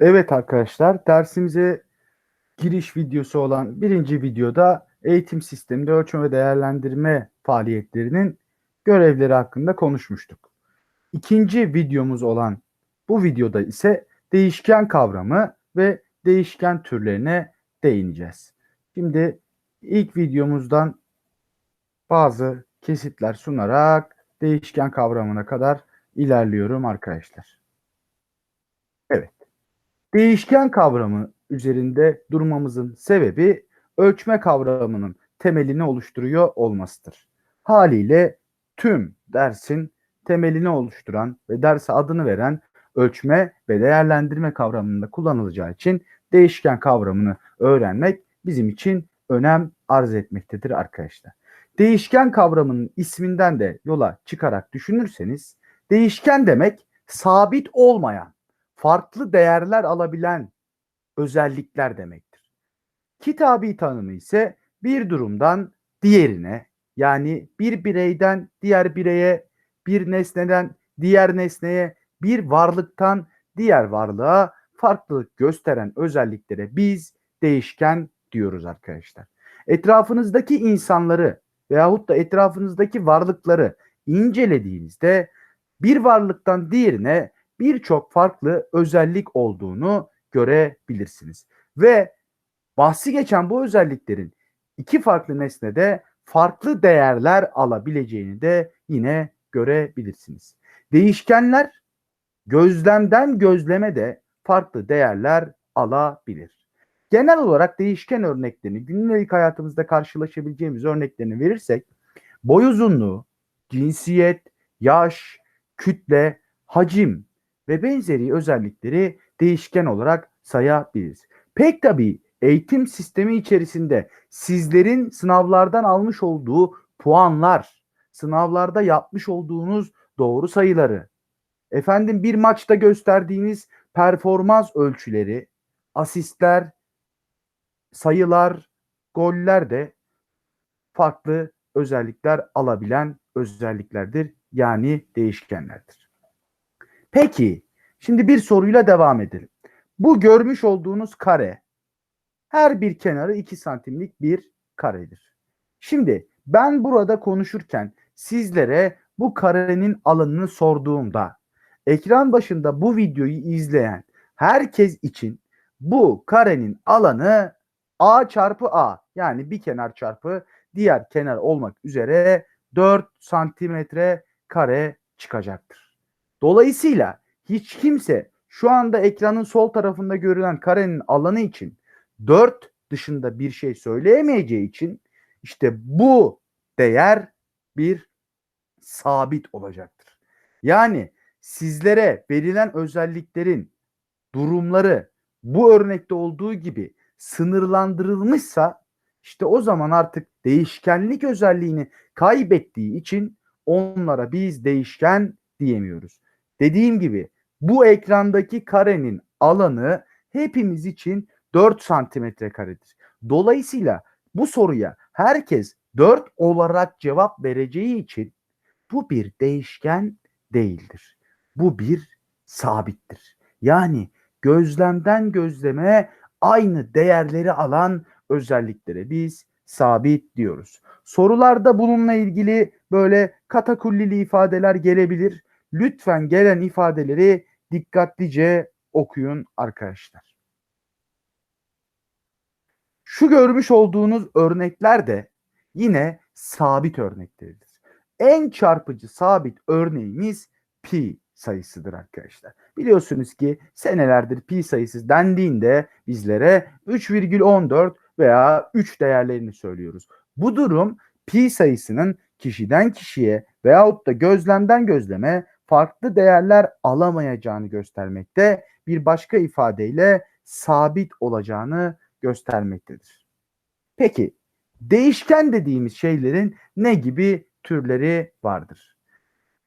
Evet arkadaşlar dersimize giriş videosu olan birinci videoda eğitim sisteminde ölçme ve değerlendirme faaliyetlerinin görevleri hakkında konuşmuştuk. İkinci videomuz olan bu videoda ise değişken kavramı ve değişken türlerine değineceğiz. Şimdi ilk videomuzdan bazı kesitler sunarak değişken kavramına kadar ilerliyorum arkadaşlar. Evet. Değişken kavramı üzerinde durmamızın sebebi ölçme kavramının temelini oluşturuyor olmasıdır. Haliyle tüm dersin temelini oluşturan ve derse adını veren ölçme ve değerlendirme kavramında kullanılacağı için değişken kavramını öğrenmek bizim için önem arz etmektedir arkadaşlar. Değişken kavramının isminden de yola çıkarak düşünürseniz değişken demek sabit olmayan, farklı değerler alabilen özellikler demektir. Kitabi tanımı ise bir durumdan diğerine yani bir bireyden diğer bireye, bir nesneden diğer nesneye, bir varlıktan diğer varlığa farklılık gösteren özelliklere biz değişken diyoruz arkadaşlar. Etrafınızdaki insanları veyahut da etrafınızdaki varlıkları incelediğinizde bir varlıktan diğerine birçok farklı özellik olduğunu görebilirsiniz. Ve bahsi geçen bu özelliklerin iki farklı nesnede farklı değerler alabileceğini de yine görebilirsiniz. Değişkenler gözlemden gözleme de farklı değerler alabilir. Genel olarak değişken örneklerini günlük hayatımızda karşılaşabileceğimiz örneklerini verirsek boy uzunluğu, cinsiyet, yaş, kütle, hacim ve benzeri özellikleri değişken olarak sayabiliriz. Pek tabii eğitim sistemi içerisinde sizlerin sınavlardan almış olduğu puanlar, sınavlarda yapmış olduğunuz doğru sayıları, efendim bir maçta gösterdiğiniz performans ölçüleri, asistler, sayılar, goller de farklı özellikler alabilen özelliklerdir. Yani değişkenlerdir. Peki, şimdi bir soruyla devam edelim. Bu görmüş olduğunuz kare her bir kenarı 2 santimlik bir karedir. Şimdi ben burada konuşurken sizlere bu karenin alanını sorduğumda ekran başında bu videoyu izleyen herkes için bu karenin alanı A çarpı A yani bir kenar çarpı diğer kenar olmak üzere 4 santimetre kare çıkacaktır. Dolayısıyla hiç kimse şu anda ekranın sol tarafında görülen karenin alanı için 4 dışında bir şey söyleyemeyeceği için işte bu değer bir sabit olacaktır. Yani sizlere verilen özelliklerin durumları bu örnekte olduğu gibi sınırlandırılmışsa işte o zaman artık değişkenlik özelliğini kaybettiği için onlara biz değişken diyemiyoruz. Dediğim gibi bu ekrandaki karenin alanı hepimiz için 4 santimetre karedir. Dolayısıyla bu soruya herkes 4 olarak cevap vereceği için bu bir değişken değildir. Bu bir sabittir. Yani gözlemden gözleme aynı değerleri alan özelliklere biz sabit diyoruz. Sorularda bununla ilgili böyle katakullili ifadeler gelebilir. Lütfen gelen ifadeleri dikkatlice okuyun arkadaşlar. Şu görmüş olduğunuz örnekler de yine sabit örnekleridir. En çarpıcı sabit örneğimiz pi sayısıdır arkadaşlar. Biliyorsunuz ki senelerdir pi sayısı dendiğinde bizlere 3,14 veya 3 değerlerini söylüyoruz. Bu durum pi sayısının kişiden kişiye veyahut da gözlemden gözleme farklı değerler alamayacağını göstermekte. Bir başka ifadeyle sabit olacağını göstermektedir. Peki değişken dediğimiz şeylerin ne gibi türleri vardır?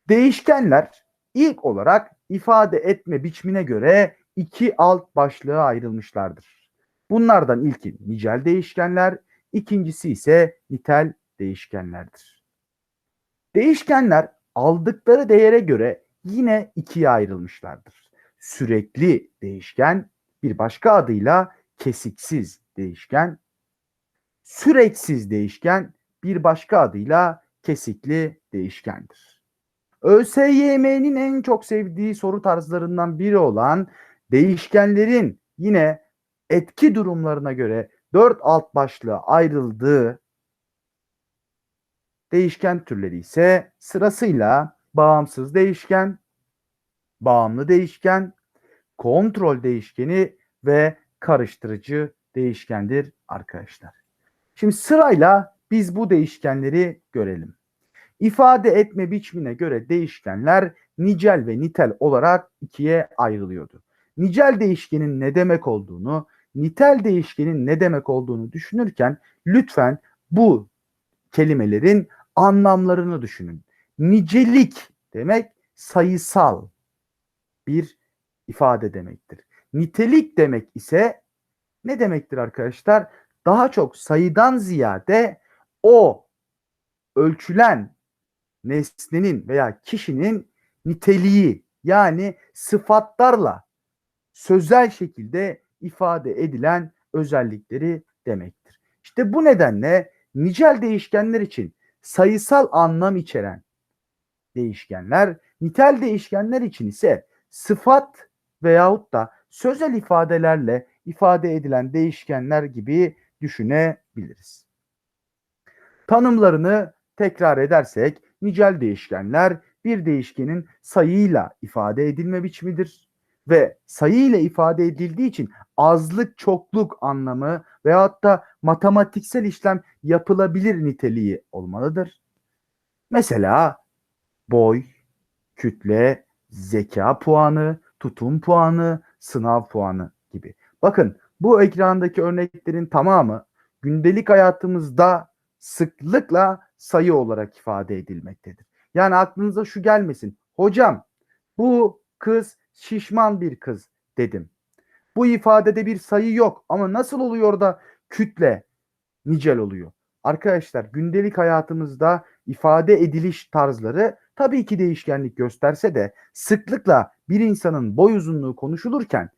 Değişkenler ilk olarak ifade etme biçimine göre iki alt başlığa ayrılmışlardır. Bunlardan ilki nicel değişkenler, ikincisi ise nitel değişkenlerdir. Değişkenler aldıkları değere göre yine ikiye ayrılmışlardır. Sürekli değişken bir başka adıyla kesiksiz değişken, süreksiz değişken bir başka adıyla kesikli değişkendir. ÖSYM'nin en çok sevdiği soru tarzlarından biri olan değişkenlerin yine etki durumlarına göre dört alt başlığa ayrıldığı değişken türleri ise sırasıyla bağımsız değişken, bağımlı değişken, kontrol değişkeni ve karıştırıcı değişkendir arkadaşlar. Şimdi sırayla biz bu değişkenleri görelim. İfade etme biçimine göre değişkenler nicel ve nitel olarak ikiye ayrılıyordu. Nicel değişkenin ne demek olduğunu, nitel değişkenin ne demek olduğunu düşünürken lütfen bu kelimelerin anlamlarını düşünün. Nicelik demek sayısal bir ifade demektir. Nitelik demek ise ne demektir arkadaşlar? Daha çok sayıdan ziyade o ölçülen nesnenin veya kişinin niteliği yani sıfatlarla sözel şekilde ifade edilen özellikleri demektir. İşte bu nedenle nicel değişkenler için sayısal anlam içeren değişkenler, nitel değişkenler için ise sıfat veyahut da sözel ifadelerle ifade edilen değişkenler gibi düşünebiliriz. Tanımlarını tekrar edersek nicel değişkenler bir değişkenin sayıyla ifade edilme biçimidir ve sayıyla ifade edildiği için azlık çokluk anlamı veyahut da matematiksel işlem yapılabilir niteliği olmalıdır. Mesela boy, kütle, zeka puanı, tutum puanı, sınav puanı gibi. Bakın bu ekrandaki örneklerin tamamı gündelik hayatımızda sıklıkla sayı olarak ifade edilmektedir. Yani aklınıza şu gelmesin. Hocam bu kız şişman bir kız dedim. Bu ifadede bir sayı yok ama nasıl oluyor da kütle nicel oluyor? Arkadaşlar gündelik hayatımızda ifade ediliş tarzları tabii ki değişkenlik gösterse de sıklıkla bir insanın boy uzunluğu konuşulurken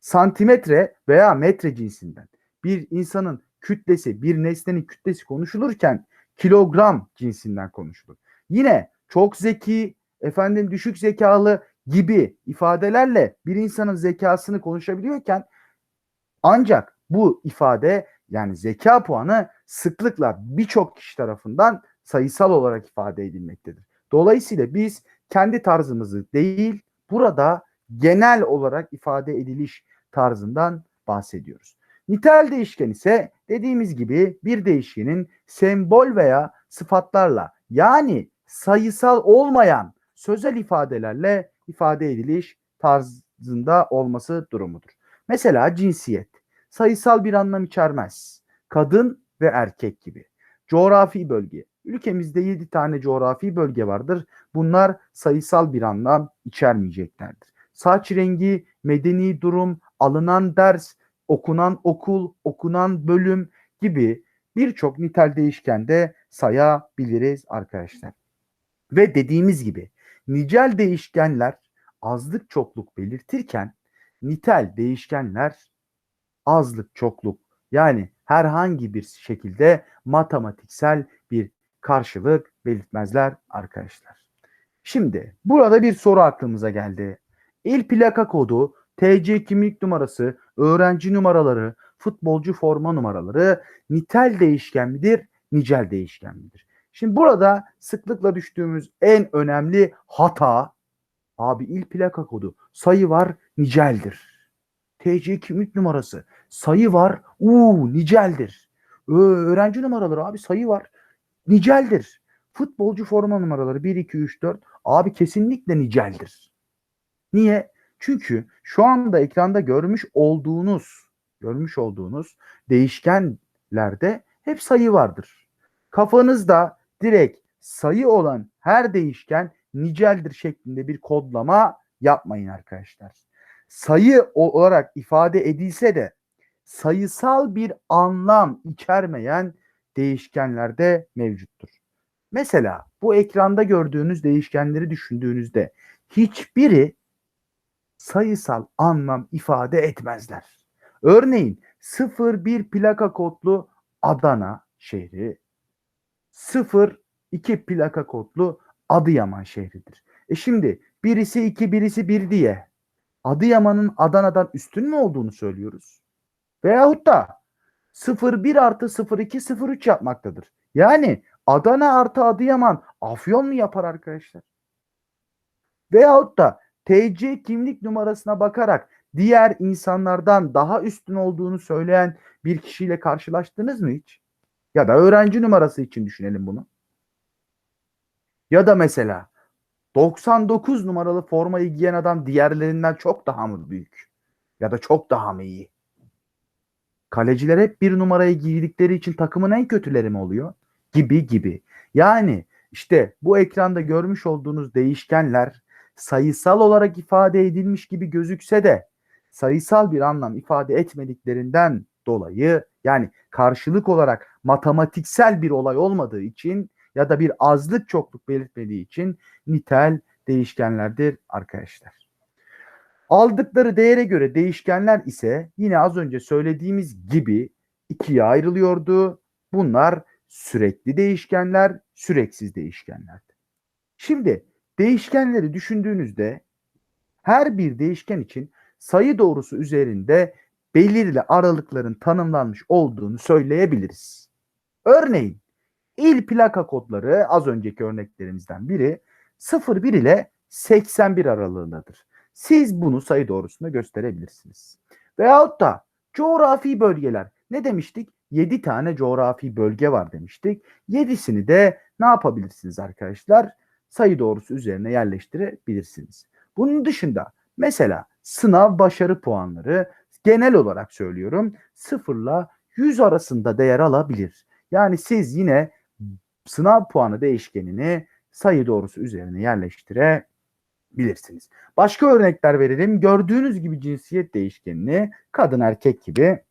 santimetre veya metre cinsinden bir insanın kütlesi, bir nesnenin kütlesi konuşulurken kilogram cinsinden konuşulur. Yine çok zeki, efendim düşük zekalı gibi ifadelerle bir insanın zekasını konuşabiliyorken ancak bu ifade yani zeka puanı sıklıkla birçok kişi tarafından sayısal olarak ifade edilmektedir. Dolayısıyla biz kendi tarzımızı değil burada genel olarak ifade ediliş tarzından bahsediyoruz. Nitel değişken ise dediğimiz gibi bir değişkenin sembol veya sıfatlarla yani sayısal olmayan sözel ifadelerle ifade ediliş tarzında olması durumudur. Mesela cinsiyet sayısal bir anlam içermez. Kadın ve erkek gibi. Coğrafi bölge. Ülkemizde 7 tane coğrafi bölge vardır. Bunlar sayısal bir anlam içermeyeceklerdir. Saç rengi, medeni durum, alınan ders, okunan okul, okunan bölüm gibi birçok nitel değişken de sayabiliriz arkadaşlar. Ve dediğimiz gibi nicel değişkenler azlık çokluk belirtirken nitel değişkenler azlık çokluk yani herhangi bir şekilde matematiksel bir karşılık belirtmezler arkadaşlar. Şimdi burada bir soru aklımıza geldi. İl plaka kodu, TC kimlik numarası, öğrenci numaraları, futbolcu forma numaraları nitel değişken midir, nicel değişken midir? Şimdi burada sıklıkla düştüğümüz en önemli hata abi il plaka kodu sayı var niceldir. TC kimlik numarası sayı var uuu niceldir. Öğrenci numaraları abi sayı var niceldir. Futbolcu forma numaraları 1, 2, 3, 4 abi kesinlikle niceldir. Niye? Çünkü şu anda ekranda görmüş olduğunuz görmüş olduğunuz değişkenlerde hep sayı vardır. Kafanızda direkt sayı olan her değişken niceldir şeklinde bir kodlama yapmayın arkadaşlar. Sayı olarak ifade edilse de sayısal bir anlam içermeyen değişkenler de mevcuttur. Mesela bu ekranda gördüğünüz değişkenleri düşündüğünüzde hiçbiri sayısal anlam ifade etmezler. Örneğin 01 plaka kodlu Adana şehri 02 plaka kodlu Adıyaman şehridir. E şimdi birisi 2 birisi 1 diye Adıyaman'ın Adana'dan üstün mü olduğunu söylüyoruz. Veyahut da 01 artı 02 03 yapmaktadır. Yani Adana artı Adıyaman Afyon mu yapar arkadaşlar? Veyahut da TC kimlik numarasına bakarak diğer insanlardan daha üstün olduğunu söyleyen bir kişiyle karşılaştınız mı hiç? Ya da öğrenci numarası için düşünelim bunu. Ya da mesela 99 numaralı formayı giyen adam diğerlerinden çok daha mı büyük? Ya da çok daha mı iyi? Kaleciler hep bir numarayı giydikleri için takımın en kötüleri mi oluyor? Gibi gibi. Yani işte bu ekranda görmüş olduğunuz değişkenler sayısal olarak ifade edilmiş gibi gözükse de sayısal bir anlam ifade etmediklerinden dolayı yani karşılık olarak matematiksel bir olay olmadığı için ya da bir azlık çokluk belirtmediği için nitel değişkenlerdir arkadaşlar. Aldıkları değere göre değişkenler ise yine az önce söylediğimiz gibi ikiye ayrılıyordu. Bunlar sürekli değişkenler, süreksiz değişkenlerdi. Şimdi değişkenleri düşündüğünüzde her bir değişken için sayı doğrusu üzerinde belirli aralıkların tanımlanmış olduğunu söyleyebiliriz. Örneğin il plaka kodları az önceki örneklerimizden biri 01 ile 81 aralığındadır. Siz bunu sayı doğrusunda gösterebilirsiniz. Veyahut da coğrafi bölgeler. Ne demiştik? 7 tane coğrafi bölge var demiştik. 7'sini de ne yapabilirsiniz arkadaşlar? Sayı doğrusu üzerine yerleştirebilirsiniz. Bunun dışında mesela sınav başarı puanları genel olarak söylüyorum 0 ile 100 arasında değer alabilir. Yani siz yine sınav puanı değişkenini sayı doğrusu üzerine yerleştirebilirsiniz. Başka örnekler verelim. Gördüğünüz gibi cinsiyet değişkenini kadın erkek gibi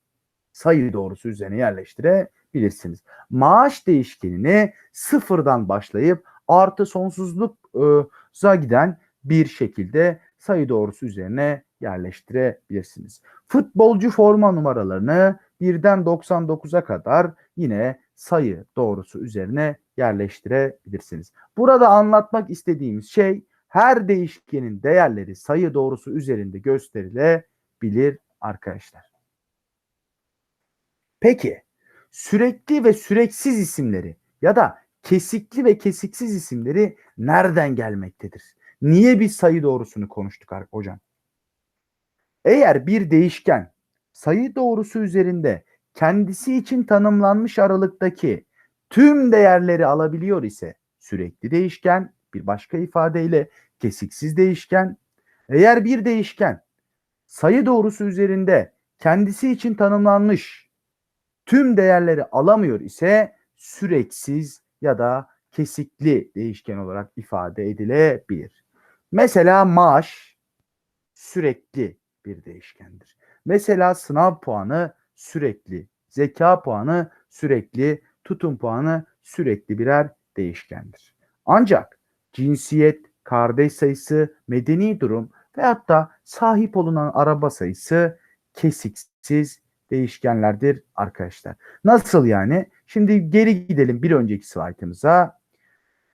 sayı doğrusu üzerine yerleştirebilirsiniz. Maaş değişkenini sıfırdan başlayıp artı sonsuzluğa giden bir şekilde sayı doğrusu üzerine yerleştirebilirsiniz. Futbolcu forma numaralarını 1'den 99'a kadar yine sayı doğrusu üzerine yerleştirebilirsiniz. Burada anlatmak istediğimiz şey her değişkenin değerleri sayı doğrusu üzerinde gösterilebilir arkadaşlar. Peki sürekli ve süreksiz isimleri ya da kesikli ve kesiksiz isimleri nereden gelmektedir? Niye biz sayı doğrusunu konuştuk hocam? Eğer bir değişken sayı doğrusu üzerinde kendisi için tanımlanmış aralıktaki tüm değerleri alabiliyor ise sürekli değişken, bir başka ifadeyle kesiksiz değişken. Eğer bir değişken sayı doğrusu üzerinde kendisi için tanımlanmış tüm değerleri alamıyor ise süreksiz ya da kesikli değişken olarak ifade edilebilir. Mesela maaş sürekli bir değişkendir. Mesela sınav puanı sürekli, zeka puanı sürekli, tutum puanı sürekli birer değişkendir. Ancak cinsiyet, kardeş sayısı, medeni durum ve hatta sahip olunan araba sayısı kesiksiz değişkenlerdir arkadaşlar. Nasıl yani? Şimdi geri gidelim bir önceki slaytımıza.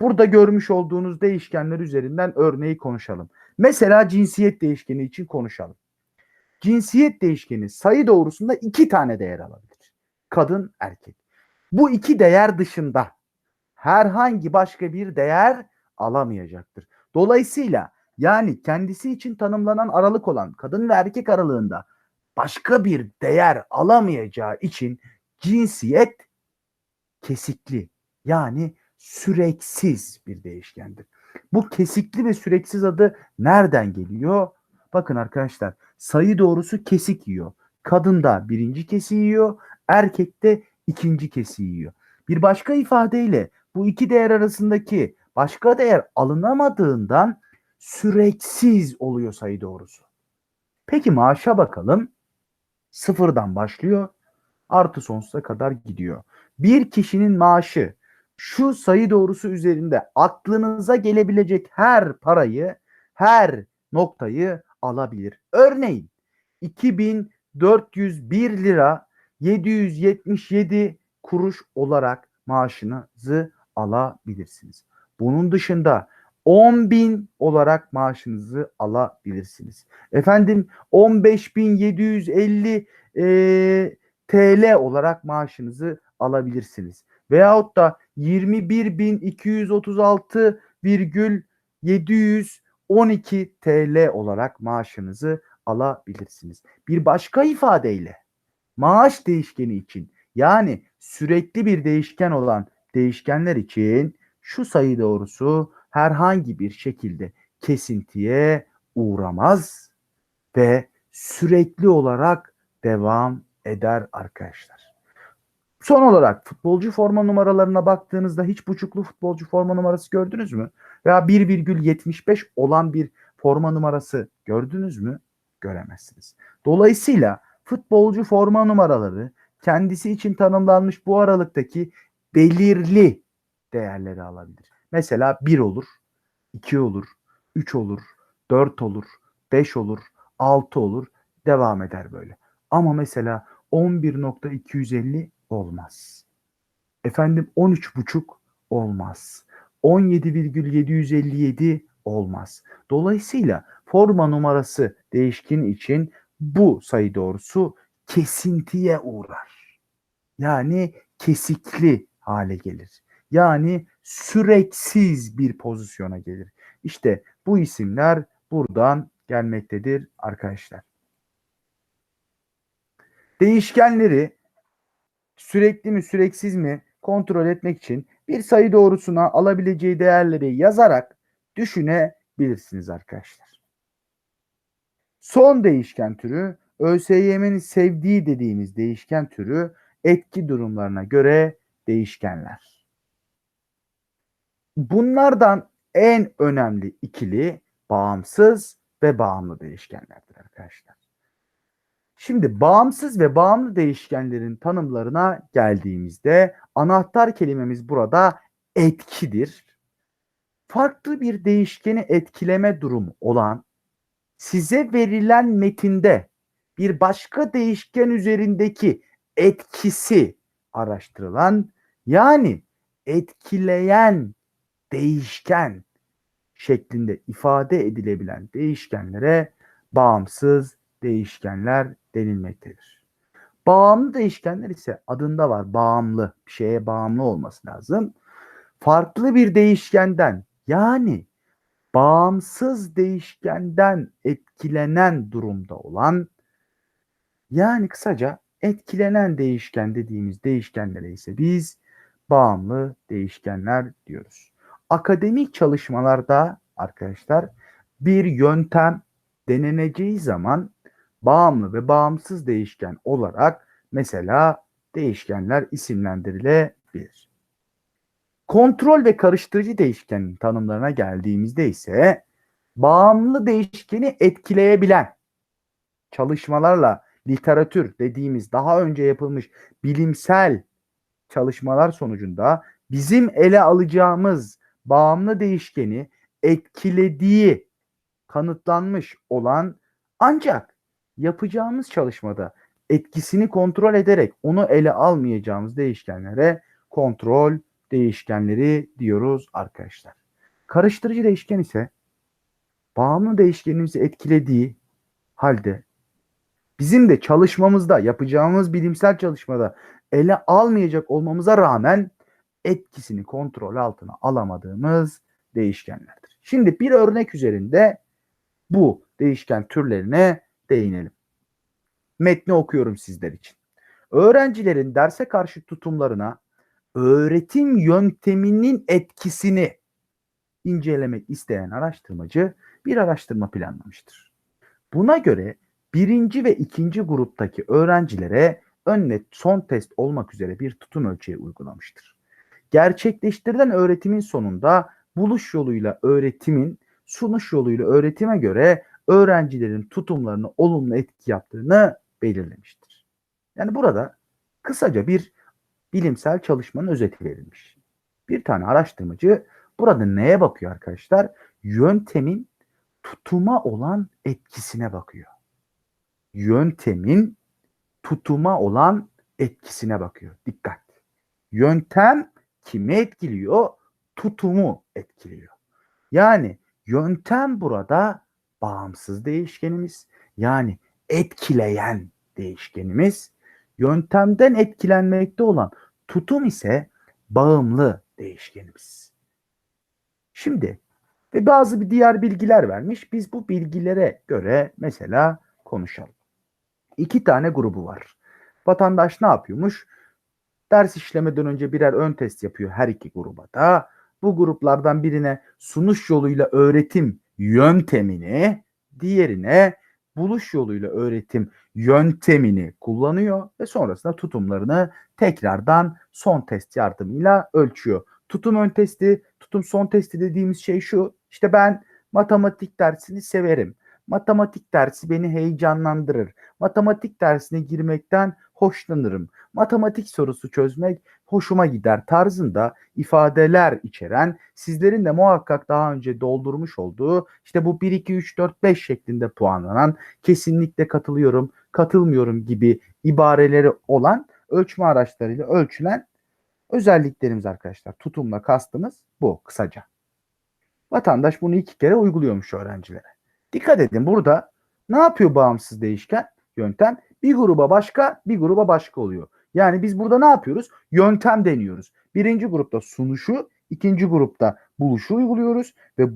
Burada görmüş olduğunuz değişkenler üzerinden örneği konuşalım. Mesela cinsiyet değişkeni için konuşalım. Cinsiyet değişkeni sayı doğrusunda iki tane değer alabilir. Kadın, erkek. Bu iki değer dışında herhangi başka bir değer alamayacaktır. Dolayısıyla yani kendisi için tanımlanan aralık olan kadın ve erkek aralığında başka bir değer alamayacağı için cinsiyet kesikli yani süreksiz bir değişkendir. Bu kesikli ve süreksiz adı nereden geliyor? Bakın arkadaşlar sayı doğrusu kesik yiyor. Kadında birinci kesi yiyor, erkekte ikinci kesi yiyor. Bir başka ifadeyle bu iki değer arasındaki başka değer alınamadığından süreksiz oluyor sayı doğrusu. Peki maaşa bakalım. Sıfırdan başlıyor, artı sonsuza kadar gidiyor. Bir kişinin maaşı şu sayı doğrusu üzerinde aklınıza gelebilecek her parayı, her noktayı alabilir. Örneğin 2401 lira 777 kuruş olarak maaşınızı alabilirsiniz. Bunun dışında 10.000 olarak maaşınızı alabilirsiniz. Efendim 15.750 e, TL olarak maaşınızı alabilirsiniz. Veyahut da 21.236,712 TL olarak maaşınızı alabilirsiniz. Bir başka ifadeyle maaş değişkeni için yani sürekli bir değişken olan değişkenler için şu sayı doğrusu herhangi bir şekilde kesintiye uğramaz ve sürekli olarak devam eder arkadaşlar. Son olarak futbolcu forma numaralarına baktığınızda hiç buçuklu futbolcu forma numarası gördünüz mü? Veya 1,75 olan bir forma numarası gördünüz mü? Göremezsiniz. Dolayısıyla futbolcu forma numaraları kendisi için tanımlanmış bu aralıktaki belirli değerleri alabilir. Mesela 1 olur, 2 olur, 3 olur, 4 olur, 5 olur, 6 olur, devam eder böyle. Ama mesela 11.250 olmaz. Efendim 13.5 olmaz. 17,757 olmaz. Dolayısıyla forma numarası değişken için bu sayı doğrusu kesintiye uğrar. Yani kesikli hale gelir. Yani süreksiz bir pozisyona gelir. İşte bu isimler buradan gelmektedir arkadaşlar. Değişkenleri sürekli mi süreksiz mi kontrol etmek için bir sayı doğrusuna alabileceği değerleri yazarak düşünebilirsiniz arkadaşlar. Son değişken türü ÖSYM'nin sevdiği dediğimiz değişken türü etki durumlarına göre değişkenler. Bunlardan en önemli ikili bağımsız ve bağımlı değişkenlerdir arkadaşlar. Şimdi bağımsız ve bağımlı değişkenlerin tanımlarına geldiğimizde anahtar kelimemiz burada etkidir. Farklı bir değişkeni etkileme durumu olan size verilen metinde bir başka değişken üzerindeki etkisi araştırılan yani etkileyen değişken şeklinde ifade edilebilen değişkenlere bağımsız değişkenler denilmektedir. Bağımlı değişkenler ise adında var. Bağımlı, bir şeye bağımlı olması lazım. Farklı bir değişkenden yani bağımsız değişkenden etkilenen durumda olan yani kısaca etkilenen değişken dediğimiz değişkenlere ise biz bağımlı değişkenler diyoruz. Akademik çalışmalarda arkadaşlar bir yöntem deneneceği zaman bağımlı ve bağımsız değişken olarak mesela değişkenler isimlendirilebilir. Kontrol ve karıştırıcı değişkenin tanımlarına geldiğimizde ise bağımlı değişkeni etkileyebilen çalışmalarla literatür dediğimiz daha önce yapılmış bilimsel çalışmalar sonucunda bizim ele alacağımız bağımlı değişkeni etkilediği kanıtlanmış olan ancak yapacağımız çalışmada etkisini kontrol ederek onu ele almayacağımız değişkenlere kontrol değişkenleri diyoruz arkadaşlar. Karıştırıcı değişken ise bağımlı değişkenimizi etkilediği halde bizim de çalışmamızda yapacağımız bilimsel çalışmada ele almayacak olmamıza rağmen etkisini kontrol altına alamadığımız değişkenlerdir. Şimdi bir örnek üzerinde bu değişken türlerine değinelim. Metni okuyorum sizler için. Öğrencilerin derse karşı tutumlarına öğretim yönteminin etkisini incelemek isteyen araştırmacı bir araştırma planlamıştır. Buna göre birinci ve ikinci gruptaki öğrencilere ön ve son test olmak üzere bir tutum ölçeği uygulamıştır. Gerçekleştirilen öğretimin sonunda buluş yoluyla öğretimin, sunuş yoluyla öğretime göre öğrencilerin tutumlarını olumlu etki yaptığını belirlemiştir. Yani burada kısaca bir bilimsel çalışmanın özeti verilmiş. Bir tane araştırmacı burada neye bakıyor arkadaşlar? Yöntemin tutuma olan etkisine bakıyor. Yöntemin tutuma olan etkisine bakıyor. Dikkat. Yöntem kimi etkiliyor? Tutumu etkiliyor. Yani yöntem burada bağımsız değişkenimiz. Yani etkileyen değişkenimiz. Yöntemden etkilenmekte olan tutum ise bağımlı değişkenimiz. Şimdi ve bazı bir diğer bilgiler vermiş. Biz bu bilgilere göre mesela konuşalım. İki tane grubu var. Vatandaş ne yapıyormuş? Ders işlemeden önce birer ön test yapıyor her iki gruba da. Bu gruplardan birine sunuş yoluyla öğretim yöntemini, diğerine buluş yoluyla öğretim yöntemini kullanıyor ve sonrasında tutumlarını tekrardan son test yardımıyla ölçüyor. Tutum ön testi, tutum son testi dediğimiz şey şu. İşte ben matematik dersini severim. Matematik dersi beni heyecanlandırır. Matematik dersine girmekten hoşlanırım. Matematik sorusu çözmek hoşuma gider tarzında ifadeler içeren sizlerin de muhakkak daha önce doldurmuş olduğu işte bu 1 2 3 4 5 şeklinde puanlanan kesinlikle katılıyorum, katılmıyorum gibi ibareleri olan ölçme araçlarıyla ölçülen özelliklerimiz arkadaşlar. Tutumla kastımız bu kısaca. Vatandaş bunu iki kere uyguluyormuş öğrencilere. Dikkat edin burada ne yapıyor bağımsız değişken yöntem? Bir gruba başka, bir gruba başka oluyor. Yani biz burada ne yapıyoruz? Yöntem deniyoruz. Birinci grupta sunuşu, ikinci grupta buluşu uyguluyoruz ve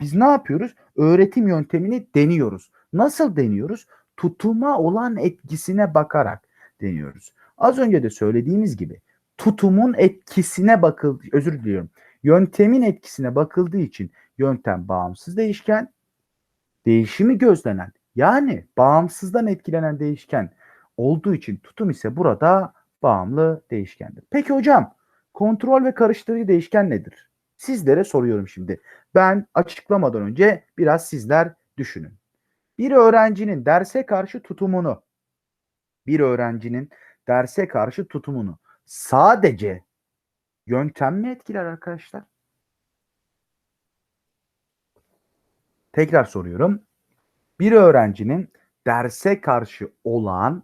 biz ne yapıyoruz? Öğretim yöntemini deniyoruz. Nasıl deniyoruz? Tutuma olan etkisine bakarak deniyoruz. Az önce de söylediğimiz gibi tutumun etkisine bakıldı, özür diliyorum. Yöntemin etkisine bakıldığı için yöntem bağımsız değişken, değişimi gözlenen yani bağımsızdan etkilenen değişken olduğu için tutum ise burada bağımlı değişkendir. Peki hocam kontrol ve karıştırıcı değişken nedir? Sizlere soruyorum şimdi. Ben açıklamadan önce biraz sizler düşünün. Bir öğrencinin derse karşı tutumunu bir öğrencinin derse karşı tutumunu sadece yöntem mi etkiler arkadaşlar? Tekrar soruyorum. Bir öğrencinin derse karşı olan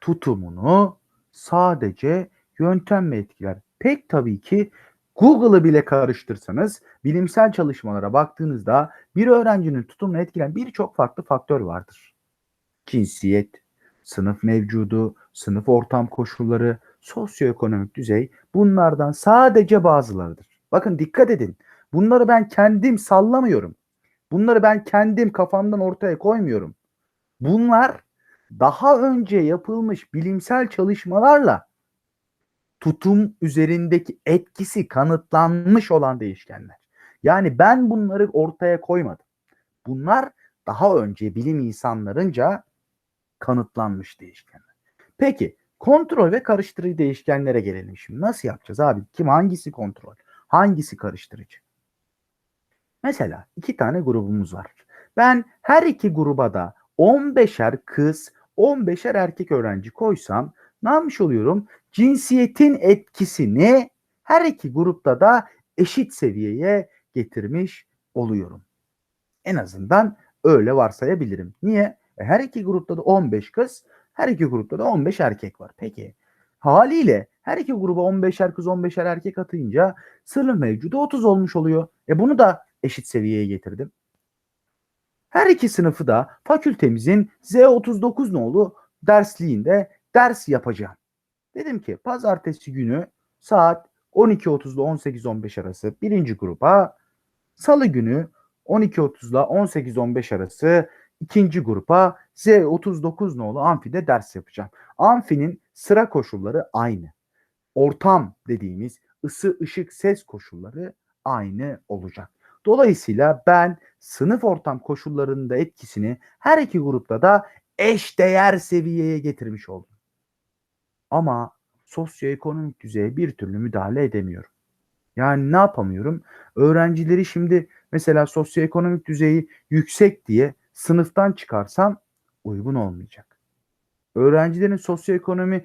tutumunu sadece yöntem mi etkiler? Pek tabii ki Google'ı bile karıştırsanız bilimsel çalışmalara baktığınızda bir öğrencinin tutumunu etkileyen birçok farklı faktör vardır. Cinsiyet, sınıf mevcudu, sınıf ortam koşulları, sosyoekonomik düzey bunlardan sadece bazılarıdır. Bakın dikkat edin. Bunları ben kendim sallamıyorum. Bunları ben kendim kafamdan ortaya koymuyorum. Bunlar daha önce yapılmış bilimsel çalışmalarla tutum üzerindeki etkisi kanıtlanmış olan değişkenler. Yani ben bunları ortaya koymadım. Bunlar daha önce bilim insanlarınca kanıtlanmış değişkenler. Peki kontrol ve karıştırıcı değişkenlere gelelim şimdi. Nasıl yapacağız abi? Kim hangisi kontrol? Hangisi karıştırıcı? Mesela iki tane grubumuz var. Ben her iki gruba da 15'er kız, 15'er erkek öğrenci koysam ne yapmış oluyorum? Cinsiyetin etkisini her iki grupta da eşit seviyeye getirmiş oluyorum. En azından öyle varsayabilirim. Niye? E, her iki grupta da 15 kız, her iki grupta da 15 erkek var. Peki haliyle her iki gruba 15'er kız 15'er erkek atınca sınıf mevcudu 30 olmuş oluyor. E bunu da eşit seviyeye getirdim. Her iki sınıfı da fakültemizin Z39 nolu dersliğinde ders yapacağım. Dedim ki pazartesi günü saat 12.30 ile 18.15 arası birinci gruba, salı günü 12.30 ile 18.15 arası ikinci grupa Z39 nolu amfide ders yapacağım. Amfinin sıra koşulları aynı. Ortam dediğimiz ısı, ışık, ses koşulları aynı olacak. Dolayısıyla ben sınıf ortam koşullarının da etkisini her iki grupta da eş değer seviyeye getirmiş oldum. Ama sosyoekonomik düzeye bir türlü müdahale edemiyorum. Yani ne yapamıyorum? Öğrencileri şimdi mesela sosyoekonomik düzeyi yüksek diye sınıftan çıkarsam uygun olmayacak. Öğrencilerin sosyoekonomi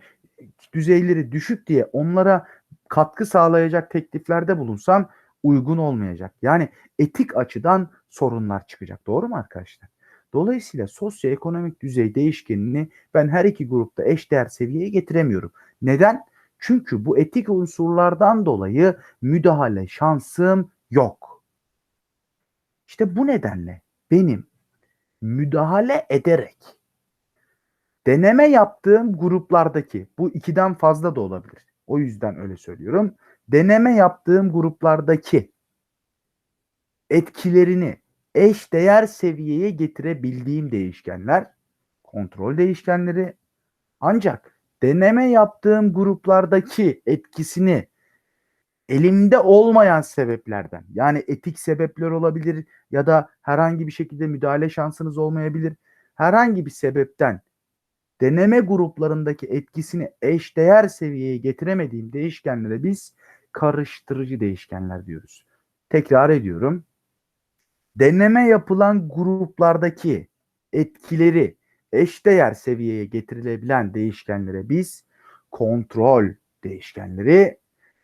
düzeyleri düşük diye onlara katkı sağlayacak tekliflerde bulunsam uygun olmayacak. Yani etik açıdan sorunlar çıkacak. Doğru mu arkadaşlar? Dolayısıyla sosyoekonomik düzey değişkenini ben her iki grupta eşdeğer seviyeye getiremiyorum. Neden? Çünkü bu etik unsurlardan dolayı müdahale şansım yok. İşte bu nedenle benim müdahale ederek deneme yaptığım gruplardaki bu ikiden fazla da olabilir. O yüzden öyle söylüyorum. Deneme yaptığım gruplardaki etkilerini eş değer seviyeye getirebildiğim değişkenler kontrol değişkenleri ancak deneme yaptığım gruplardaki etkisini elimde olmayan sebeplerden yani etik sebepler olabilir ya da herhangi bir şekilde müdahale şansınız olmayabilir. Herhangi bir sebepten deneme gruplarındaki etkisini eşdeğer seviyeye getiremediğim değişkenlere biz karıştırıcı değişkenler diyoruz. Tekrar ediyorum. Deneme yapılan gruplardaki etkileri eşdeğer seviyeye getirilebilen değişkenlere biz kontrol değişkenleri,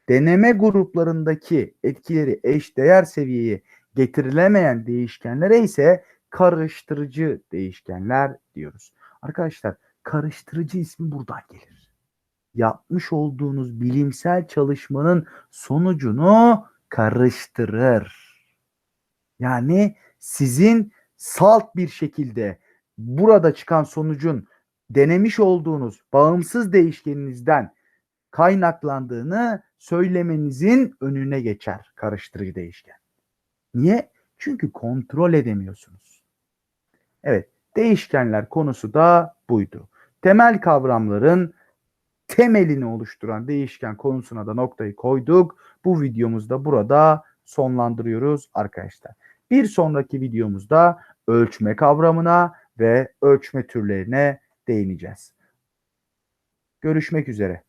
deneme gruplarındaki etkileri eşdeğer seviyeye getirilemeyen değişkenlere ise karıştırıcı değişkenler diyoruz. Arkadaşlar karıştırıcı ismi buradan gelir. Yapmış olduğunuz bilimsel çalışmanın sonucunu karıştırır. Yani sizin salt bir şekilde burada çıkan sonucun denemiş olduğunuz bağımsız değişkeninizden kaynaklandığını söylemenizin önüne geçer karıştırıcı değişken. Niye? Çünkü kontrol edemiyorsunuz. Evet, değişkenler konusu da buydu. Temel kavramların temelini oluşturan değişken konusuna da noktayı koyduk. Bu videomuzda burada sonlandırıyoruz arkadaşlar. Bir sonraki videomuzda ölçme kavramına ve ölçme türlerine değineceğiz. Görüşmek üzere.